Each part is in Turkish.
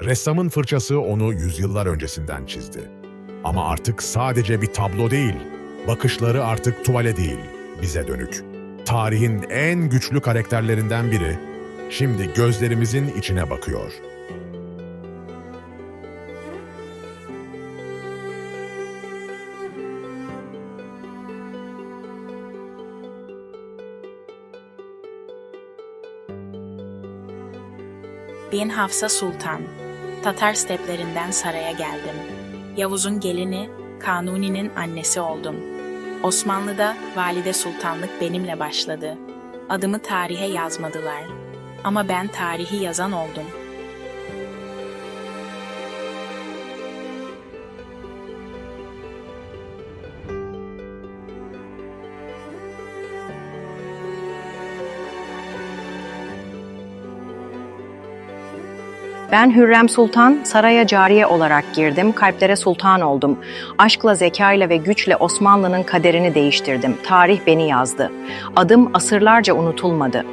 Ressamın fırçası onu yüzyıllar öncesinden çizdi. Ama artık sadece bir tablo değil, bakışları artık tuvale değil, bize dönük. Tarihin en güçlü karakterlerinden biri, şimdi gözlerimizin içine bakıyor. Ben Hafsa Sultan. Tatar steplerinden saraya geldim. Yavuz'un gelini, Kanuni'nin annesi oldum. Osmanlı'da valide sultanlık benimle başladı. Adımı tarihe yazmadılar. Ama ben tarihi yazan oldum. Ben Hürrem Sultan, saraya cariye olarak girdim, kalplere sultan oldum. Aşkla, zekayla ve güçle Osmanlı'nın kaderini değiştirdim. Tarih beni yazdı. Adım asırlarca unutulmadı.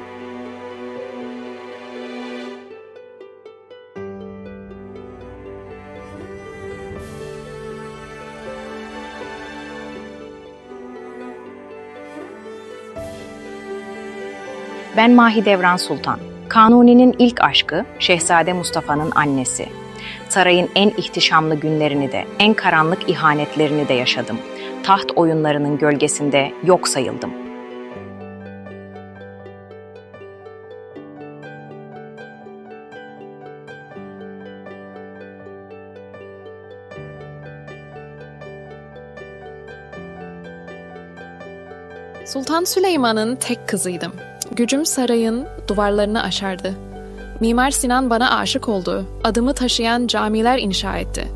Ben Mahidevran Sultan. Kanuni'nin ilk aşkı Şehzade Mustafa'nın annesi. Sarayın en ihtişamlı günlerini de, en karanlık ihanetlerini de yaşadım. Taht oyunlarının gölgesinde yok sayıldım. Sultan Süleyman'ın tek kızıydım. Gücüm sarayın duvarlarını aşardı. Mimar Sinan bana aşık oldu. Adımı taşıyan camiler inşa etti.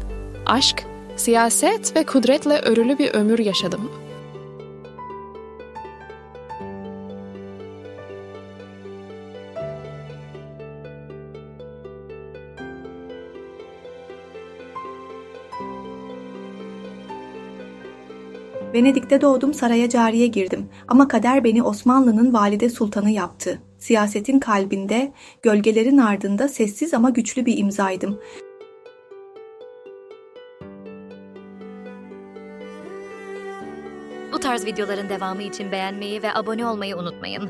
Aşk, siyaset ve kudretle örülü bir ömür yaşadım. Venedik'te doğdum, saraya cariye girdim. Ama kader beni Osmanlı'nın valide sultanı yaptı. Siyasetin kalbinde, gölgelerin ardında sessiz ama güçlü bir imzaydım. Bu tarz videoların devamı için beğenmeyi ve abone olmayı unutmayın.